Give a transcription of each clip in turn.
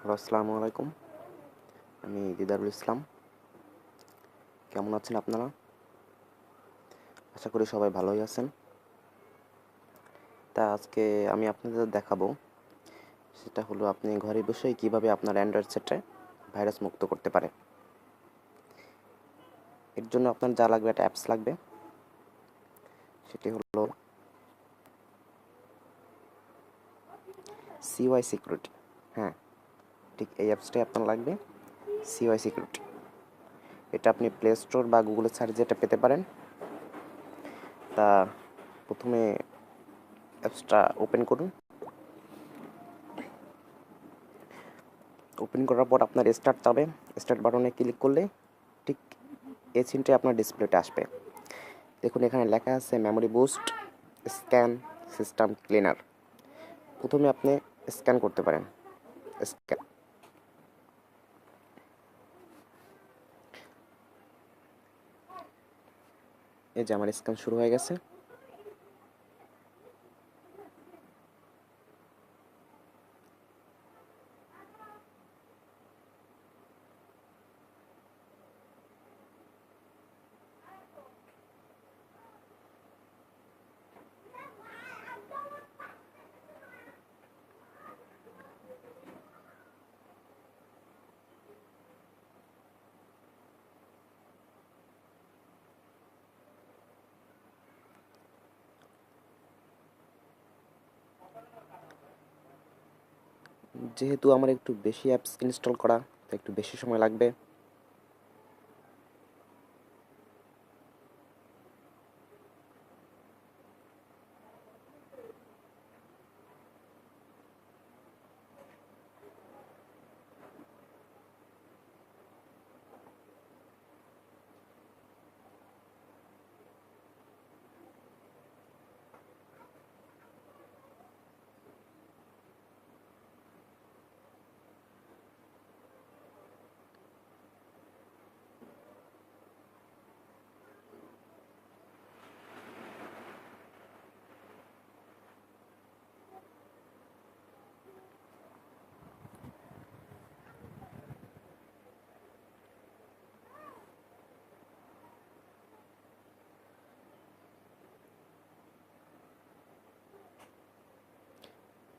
Hello, আসসালামু আলাইকুম। আমি দিদারুল ইসলাম। কেমন আছেন আপনারা? আশা করি সবাই ভালোই আছেন। তা আজকে আমি আপনাদের দেখাবো, সেটা হলো আপনি ঘরে বসেই কীভাবে আপনার অ্যান্ড্রয়েড সেটে ভাইরাস মুক্ত করতে পারে। এর জন্য আপনার যা লাগবে একটা অ্যাপস লাগবে। সেটি হলো সিওয়াই সিকিউরিটি হ্যাঁ। ঠিক এই অ্যাপসটাই আপনার লাগবে সিওয়াই সিকিউরিটি এটা আপনি প্লে স্টোর বা গুগলের সার্চ এটা পেতে পারেন। তা প্রথমে অ্যাপসটা ওপেন করুন। ওপেন করার পর আপনার স্টার্ট যাবে স্টার্ট বাটনে ক্লিক করলে ঠিক এই সিনটাই আপনার ডিসপ্লেতে আসবে। দেখুন এখানে লেখা আছে memory boost scan system cleaner প্রথমে আপনি স্ক্যান করতে পারেন। স্ক্যান এই যে আমার স্ক্যান শুরু হয়ে গেছে। যেহেতু আমার একটু বেশি অ্যাপস ইনস্টল করা তো একটু বেশি সময় লাগবে।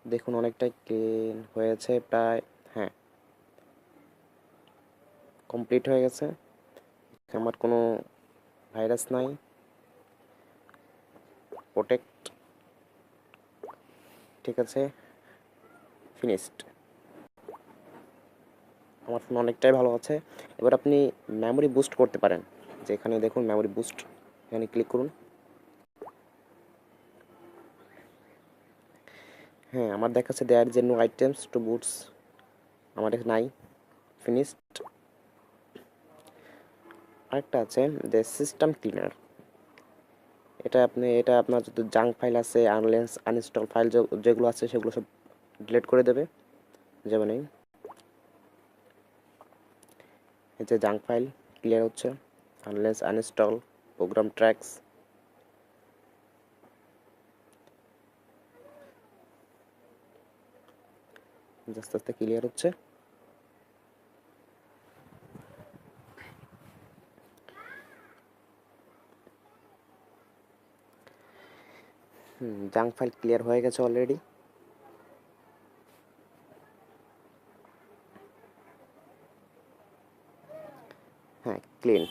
দেখুন অনেকটাই ক্লিন হয়েছে প্রায় হ্যাঁ। কমপ্লিট হয়ে গেছে। আমার কোনো ভাইরাস নাই। প্রোটেক্ট ঠিক আছে ফিনিশড আমার ফোন অনেকটাই ভালো আছে। এবার আপনি মেমোরি বুস্ট করতে পারেন। যে এখানে দেখুন মেমোরি বুস্ট এখানে ক্লিক করুন। হ্যাঁ আমার দেখাচ্ছে দেয়ার যে নো আইটেমস টু বুটস আমার এখানে নাই ফিনিশড আরেকটা আছে যে সিস্টেম ক্লিনার এটা আপনি, এটা আপনার যত জাঙ্ক ফাইল আছে আনলেন্স আনইনস্টল ফাইল যেগুলো আছে, সেগুলো সব ডিলিট করে দেবে যেমন এই যে জাঙ্ক ফাইল ক্লিয়ার হচ্ছে আনলেন্স আনইনস্টল প্রোগ্রাম ট্র্যাক্স আস্তে আস্তে ক্লিয়ার হচ্ছে। হুম জাঙ্ক ফাইল ক্লিয়ার হয়ে গেছে অলরেডি হ্যাঁ ক্লিন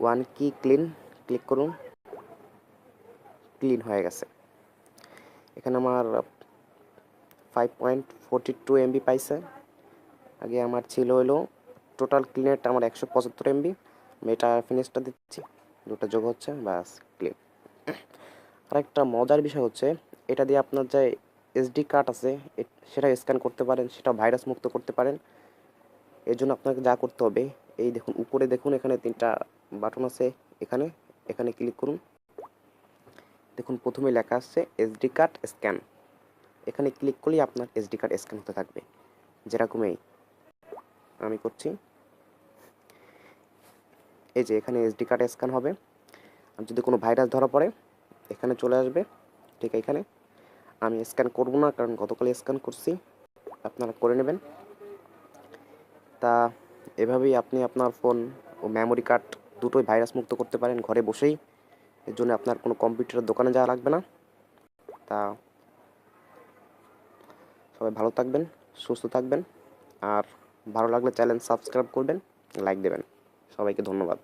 ওয়ান কি ক্লিন ক্লিক করুন। ক্লিন হয়ে গেছে। এখানে আমার five point forty two MB পাইছে। আগে আমার ছিল হলো টোটাল ক্লিনেট আমার একশো পঁচাত্তর এমবি আমি এটা ফিনিশটা দিচ্ছি। দুটো যোগ হচ্ছে, ব্যাস ক্লিন আরেকটা মজার বিষয় হচ্ছে, এটা দিয়ে আপনার যে এসডি কার্ড আছে সেটা স্ক্যান করতে পারেন, সেটা ভাইরাস মুক্ত করতে পারেন। এর জন্য আপনাকে যা করতে হবে, এই দেখুন, উপরে দেখুন, এখানে তিনটা বাটন আছে, এখানে এখানে ক্লিক করুন। দেখুন, প্রথমে লেখা আসছে এসডি কার্ড স্ক্যান এখানে ক্লিক করলেই আপনার এসডি কার্ড স্ক্যান হতে থাকবে। যেরকম এই। আমি করছি। এই যে এখানে এসডি কার্ড স্ক্যান হবে। আর যদি কোনো ভাইরাস ধরা পড়ে, এখানে চলে আসবে, ঠিক এখানে। আমি স্ক্যান করব না, কারণ গতকাল স্ক্যান করছি। আপনারা করে নেবেন। তা, এভাবেই আপনি আপনার ফোন ও মেমোরি কার্ড দুটোই ভাইরাস মুক্ত করতে পারেন ঘরে বসেই। এর জন্য আপনার কোনো কম্পিউটারের দোকানে যাওয়া লাগবে না। তা সবাই ভালো থাকবেন, সুস্থ থাকবেন, আর ভালো লাগলে চ্যানেল সাবস্ক্রাইব করবেন, লাইক দেবেন। সবাইকে ধন্যবাদ।